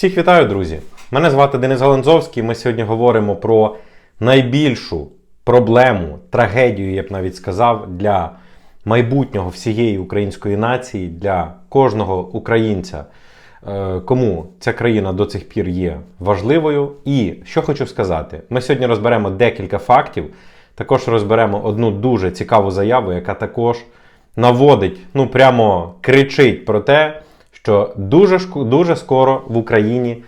Всіх вітаю, друзі! Мене звати Денис Галанзовський. Ми сьогодні говоримо про найбільшу проблему, трагедію, я б навіть сказав, для майбутнього всієї української нації, для кожного українця, е, кому ця країна до цих пір є важливою. І що хочу сказати, ми сьогодні розберемо декілька фактів. Також розберемо одну дуже цікаву заяву, яка також наводить, ну прямо кричить про те, що дуже, дуже скоро в Україні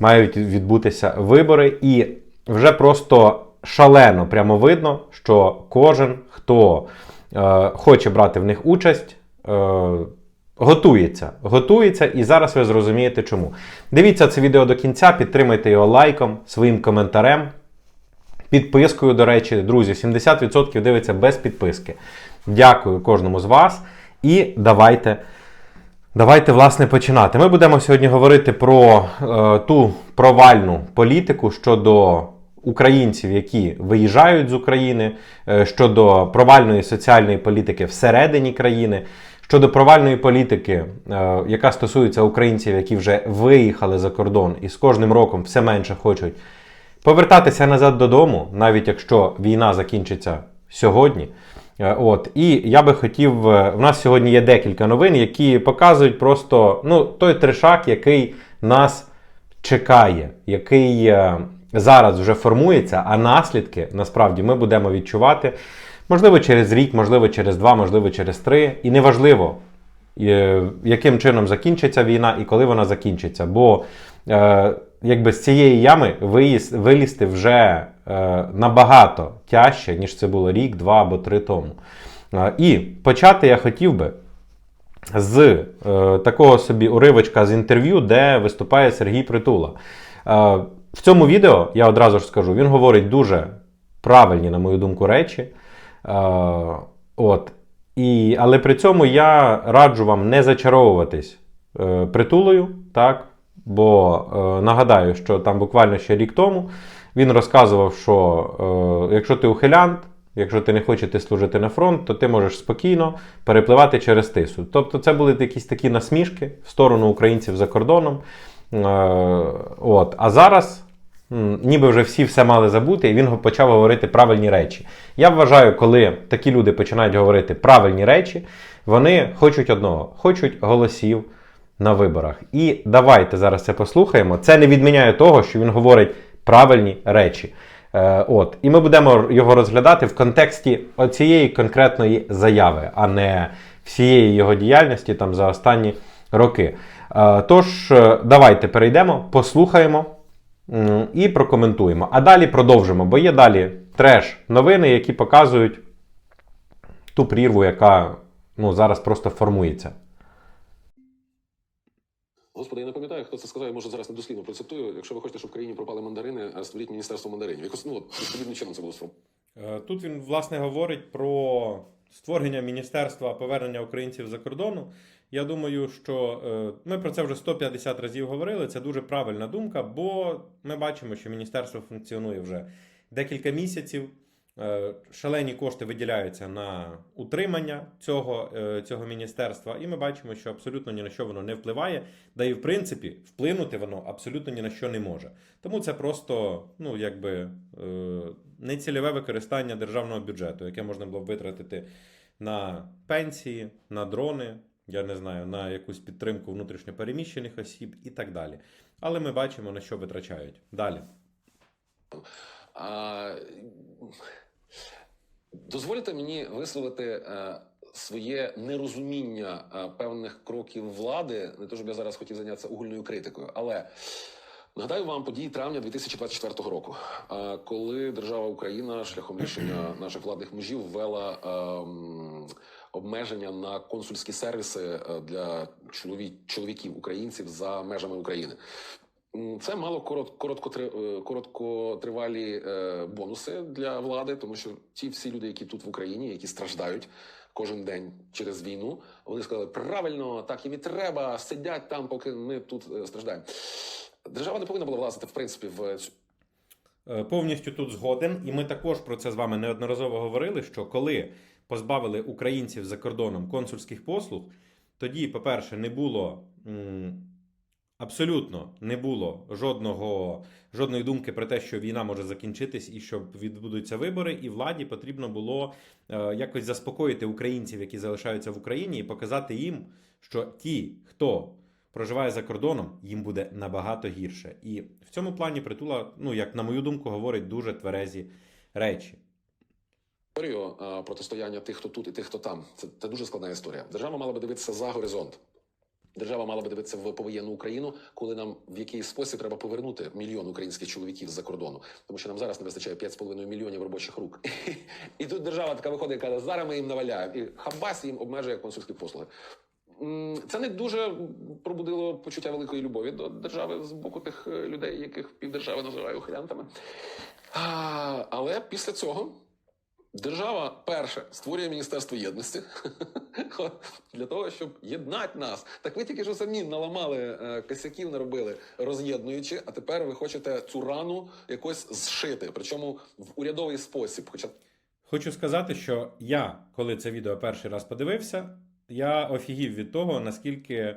мають відбутися вибори, і вже просто шалено прямо видно, що кожен, хто е, хоче брати в них участь, е, готується. Готується, і зараз ви зрозумієте чому. Дивіться це відео до кінця, підтримайте його лайком, своїм коментарем. Підпискою, до речі, друзі, 70% дивиться без підписки. Дякую кожному з вас. І давайте, давайте власне, починати. Ми будемо сьогодні говорити про е, ту провальну політику щодо українців, які виїжджають з України, е, щодо провальної соціальної політики всередині країни. Щодо провальної політики, е, яка стосується українців, які вже виїхали за кордон і з кожним роком все менше хочуть повертатися назад додому, навіть якщо війна закінчиться сьогодні. Е, От, і я би хотів. е, В нас сьогодні є декілька новин, які показують просто ну, той трешак, який нас чекає, який е, зараз вже формується, а наслідки насправді ми будемо відчувати. Можливо, через рік, можливо, через два, можливо, через три. І неважливо, е, яким чином закінчиться війна і коли вона закінчиться. Бо е, якби з цієї ями виїз, вилізти вже е, набагато тяжче, ніж це було рік, два або три тому. Е, і почати я хотів би з е, такого собі уривочка з інтерв'ю, де виступає Сергій Притула. Е, в цьому відео, я одразу ж скажу, він говорить дуже правильні, на мою думку, речі. Е, от. І, але при цьому я раджу вам не зачаровуватись е, притулою, так? Бо е, нагадаю, що там буквально ще рік тому він розказував, що е, якщо ти ухилянт, якщо ти не хочеш служити на фронт, то ти можеш спокійно перепливати через тису. Тобто це були якісь такі насмішки в сторону українців за кордоном. Е, от. А зараз ніби вже всі все мали забути, і він почав говорити правильні речі. Я вважаю, коли такі люди починають говорити правильні речі, вони хочуть одного, хочуть голосів на виборах. І давайте зараз це послухаємо. Це не відміняє того, що він говорить правильні речі. Е, от. І ми будемо його розглядати в контексті цієї конкретної заяви, а не всієї його діяльності там за останні роки. Е, тож, е, давайте перейдемо, послухаємо і прокоментуємо. А далі продовжимо, бо є далі треш новини, які показують ту прірву, яка ну, зараз просто формується. Господи, я не пам'ятаю, хто це сказав, я може зараз не дослівно процитую. Якщо ви хочете, щоб в країні пропали мандарини, а створіть міністерство мандаринів. Якось ну відповідним чином це було сформовано. Е, Тут він власне говорить про створення міністерства повернення українців за кордону. Я думаю, що е, ми про це вже 150 разів говорили. Це дуже правильна думка, бо ми бачимо, що міністерство функціонує вже декілька місяців. Е, Шалені кошти виділяються на утримання цього, е, цього міністерства, і ми бачимо, що абсолютно ні на що воно не впливає, да і в принципі вплинути воно абсолютно ні на що не може. Тому це просто ну, якби, е, нецільове використання державного бюджету, яке можна було б витратити на пенсії, на дрони, я не знаю, на якусь підтримку внутрішньопереміщених осіб і так далі. Але ми бачимо, на що витрачають. Далі. А, дозвольте мені висловити е, своє нерозуміння е, певних кроків влади. Не то, щоб я зараз хотів зайнятися угольною критикою, але нагадаю вам події травня 2024 року, е, коли держава Україна шляхом рішення наших владних мужів ввела. ем, Обмеження на консульські сервіси для чолові- чоловіків українців за межами України. Це мало е, короткотривалі е, бонуси для влади, тому що ті всі люди, які тут в Україні, які страждають кожен день через війну, вони сказали правильно, так їм і треба, сидять там, поки ми тут е, страждаємо. Держава не повинна була влазити в принципі в цю Повністю тут згоден, і ми також про це з вами неодноразово говорили. Що коли позбавили українців за кордоном консульських послуг, тоді, по-перше, не було Абсолютно не було жодного, жодної думки про те, що війна може закінчитись і що відбудуться вибори, і владі потрібно було е, якось заспокоїти українців, які залишаються в Україні, і показати їм, що ті, хто проживає за кордоном, їм буде набагато гірше. І в цьому плані притула, ну як на мою думку, говорить дуже тверезі речі. історію протистояння тих, хто тут і тих, хто там. Це, це дуже складна історія. Держава мала би дивитися за горизонт. Держава мала би дивитися в повоєнну Україну, коли нам в якийсь спосіб треба повернути мільйон українських чоловіків з-за кордону, тому що нам зараз не вистачає 5,5 мільйонів робочих рук. І тут держава така виходить і каже, зараз ми їм наваляємо. І хабас їм обмежує консульські послуги. Це не дуже пробудило почуття великої любові до держави з боку тих е, людей, яких півдержави називає ухилянтами. Але після цього Держава перше створює міністерство єдності для того, щоб єднати нас. Так ви тільки що самі наламали е, косяків, наробили роз'єднуючи, а тепер ви хочете цю рану якось зшити, причому в урядовий спосіб. Хоча Хочу сказати, що я, коли це відео перший раз подивився, я офігів від того, наскільки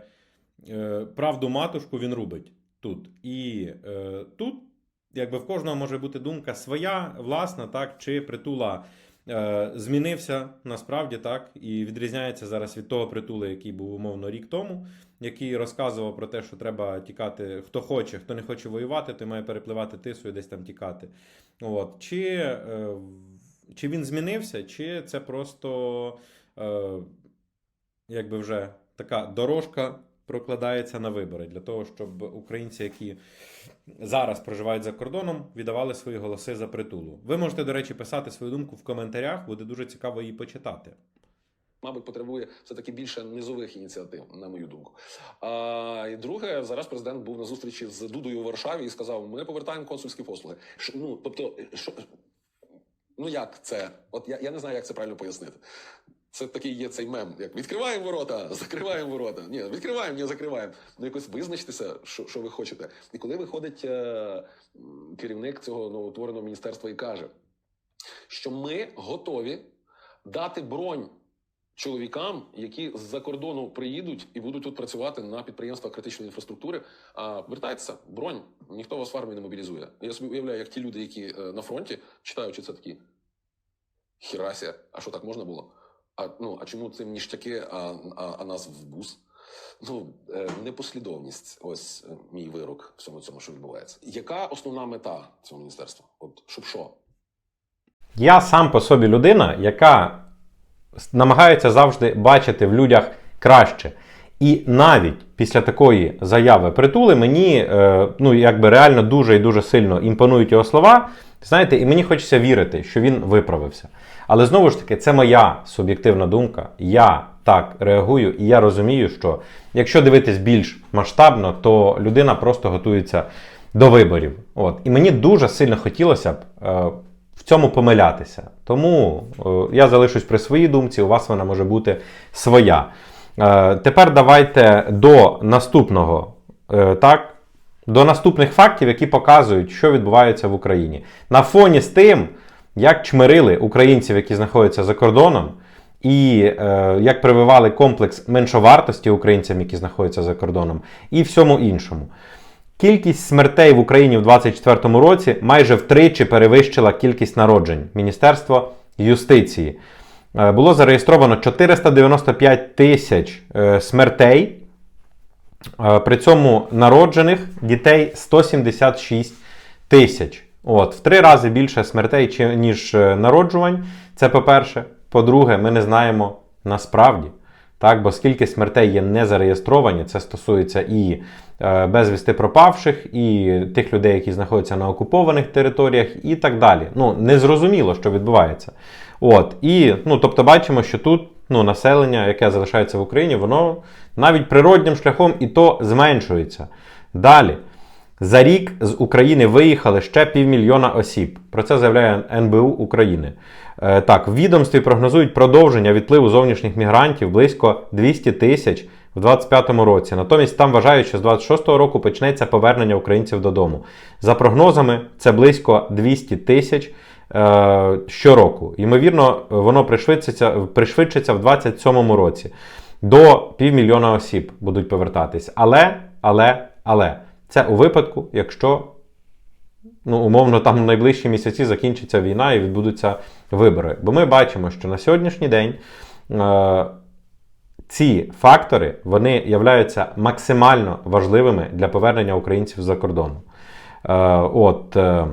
е, правду матушку він рубить тут. І е, тут, якби в кожного може бути думка своя, власна, так, чи притула змінився насправді так, і відрізняється зараз від того притула, який був умовно рік тому, який розказував про те, що треба тікати, хто хоче, хто не хоче воювати, той має перепливати тису і десь там тікати. От. Чи, е, чи він змінився, чи це просто е, якби вже така дорожка прокладається на вибори для того, щоб українці, які зараз проживають за кордоном, віддавали свої голоси за притулу. Ви можете, до речі, писати свою думку в коментарях, буде дуже цікаво її почитати. мабуть, потребує все таки більше низових ініціатив, на мою думку. А і друге, зараз президент був на зустрічі з Дудою у Варшаві і сказав: ми повертаємо консульські послуги. Ш- ну тобто, що ну як це? От я, я не знаю, як це правильно пояснити. Це такий є цей мем, як відкриваємо ворота, закриваємо ворота. Ні, відкриваємо, ні, закриваємо. Ну якось визначтеся, що, що ви хочете. І коли виходить е, керівник цього новоутвореного міністерства і каже, що ми готові дати бронь чоловікам, які з-за кордону приїдуть і будуть тут працювати на підприємствах критичної інфраструктури. А вертайтеся, бронь, ніхто вас в армії не мобілізує. Я собі уявляю, як ті люди, які е, на фронті, читаючи це такі. Хірася, а що так можна було? А ну а чому цим ніштяки, а, а, а нас в бус? Ну, е, непослідовність. Ось е, мій вирок всьому цьому, що відбувається. Яка основна мета цього міністерства? От щоб що? Я сам по собі людина, яка намагається завжди бачити в людях краще. І навіть після такої заяви притули мені е, ну, якби реально дуже і дуже сильно імпонують його слова. Знаєте, і мені хочеться вірити, що він виправився. Але знову ж таки, це моя суб'єктивна думка. Я так реагую, і я розумію, що якщо дивитись більш масштабно, то людина просто готується до виборів. От. І мені дуже сильно хотілося б е, в цьому помилятися. Тому е, я залишусь при своїй думці, у вас вона може бути своя. Е, тепер давайте до наступного, е, так, до наступних фактів, які показують, що відбувається в Україні. На фоні з тим, як чмирили українців, які знаходяться за кордоном, і е, як прививали комплекс меншовартості українцям, які знаходяться за кордоном, і всьому іншому. Кількість смертей в Україні в 2024 році майже втричі перевищила кількість народжень. Міністерство юстиції. Е, Було зареєстровано 495 тисяч е, смертей. Е, При цьому народжених дітей 176 тисяч. От, в три рази більше смертей, ніж е, народжувань. Це по-перше. По-друге, ми не знаємо насправді. Так, бо скільки смертей є не зареєстровані, це стосується і е, безвісти пропавших, і тих людей, які знаходяться на окупованих територіях, і так далі. Ну, незрозуміло, що відбувається. От, і, ну, тобто, бачимо, що тут ну, населення, яке залишається в Україні, воно навіть природнім шляхом і то зменшується. Далі. За рік з України виїхали ще півмільйона осіб. Про це заявляє НБУ України. Е, Так, в відомстві прогнозують продовження відпливу зовнішніх мігрантів близько 200 тисяч в 2025 році. Натомість там вважають, що з 2026 року почнеться повернення українців додому. За прогнозами, це близько 200 тисяч е, щороку. Ймовірно, воно пришвидшиться, пришвидшиться в 2027 році. До півмільйона осіб будуть повертатись. Але, але, Але це у випадку, якщо ну, умовно, там в найближчі місяці закінчиться війна і відбудуться вибори. Бо ми бачимо, що на сьогоднішній день е, ці фактори вони являються максимально важливими для повернення українців за кордону. Е, от, е,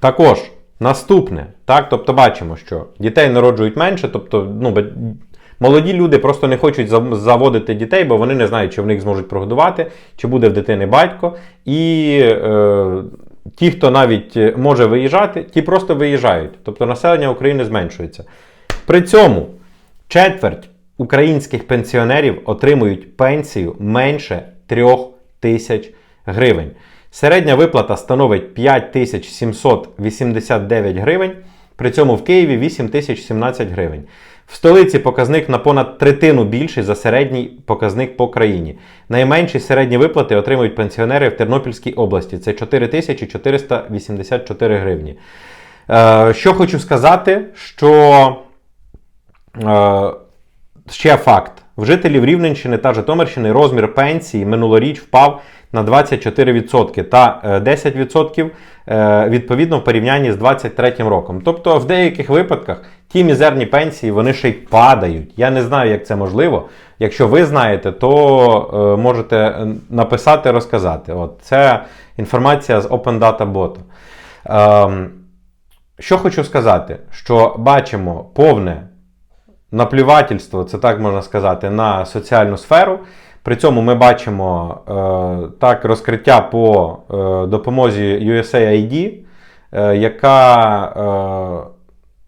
також наступне, так, тобто бачимо, що дітей народжують менше, тобто ну, молоді люди просто не хочуть заводити дітей, бо вони не знають, чи в них зможуть прогодувати, чи буде в дитини батько. І е, ті, хто навіть е, може виїжджати, ті просто виїжджають. Тобто населення України зменшується. При цьому четверть українських пенсіонерів отримують пенсію менше 3 тисяч гривень. Середня виплата становить 5789 гривень, при цьому в Києві 8017 гривень. В столиці показник на понад третину більший за середній показник по країні. Найменші середні виплати отримують пенсіонери в Тернопільській області. Це 4484 гривні. Е, що хочу сказати, що е, ще факт. В жителів Рівненщини та Житомирщини розмір пенсії минулоріч впав на 24% та е, 10% е, відповідно в порівнянні з 2023 роком. Тобто в деяких випадках ті мізерні пенсії вони ще й падають. Я не знаю, як це можливо. Якщо ви знаєте, то е, можете е, написати, розказати. От це інформація з Open Data Bot. Ем, що хочу сказати, що бачимо повне наплювательство, це так можна сказати, на соціальну сферу. При цьому ми бачимо е, так розкриття по е, допомозі USAID, е, яка, е,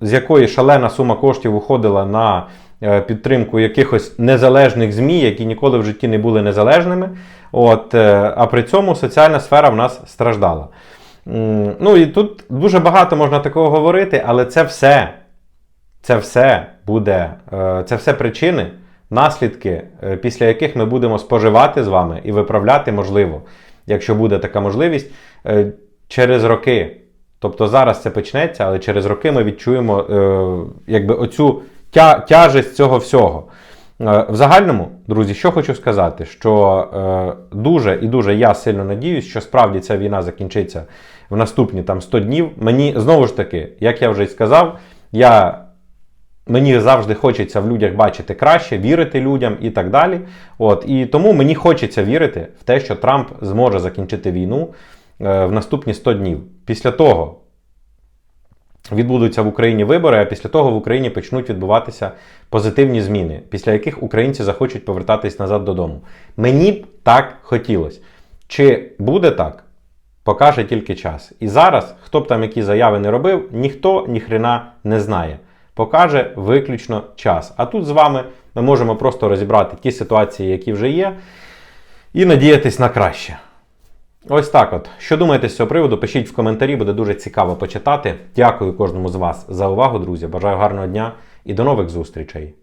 з якої шалена сума коштів уходила на е, підтримку якихось незалежних ЗМІ, які ніколи в житті не були незалежними. От, е, а при цьому соціальна сфера в нас страждала. Ну і тут дуже багато можна такого говорити, але це все це все буде, е, це все причини, наслідки, після яких ми будемо споживати з вами і виправляти, можливо, якщо буде така можливість, через роки. Тобто зараз це почнеться, але через роки ми відчуємо е, якби оцю тя, тяжесть цього всього. Е, В загальному, друзі, що хочу сказати, що е, дуже і дуже я сильно надіюсь, що справді ця війна закінчиться в наступні там 100 днів. Мені знову ж таки, як я вже й сказав, я Мені завжди хочеться в людях бачити краще, вірити людям і так далі. От, і тому мені хочеться вірити в те, що Трамп зможе закінчити війну в наступні 100 днів. Після того відбудуться в Україні вибори, а після того в Україні почнуть відбуватися позитивні зміни, після яких українці захочуть повертатись назад додому. Мені б так хотілося. Чи буде так? Покаже тільки час. І зараз, хто б там які заяви не робив, ніхто ніхрена не знає покаже виключно час. А тут з вами ми можемо просто розібрати ті ситуації, які вже є, і надіятись на краще. Ось так от. Що думаєте з цього приводу? Пишіть в коментарі, буде дуже цікаво почитати. Дякую кожному з вас за увагу, друзі. Бажаю гарного дня і до нових зустрічей!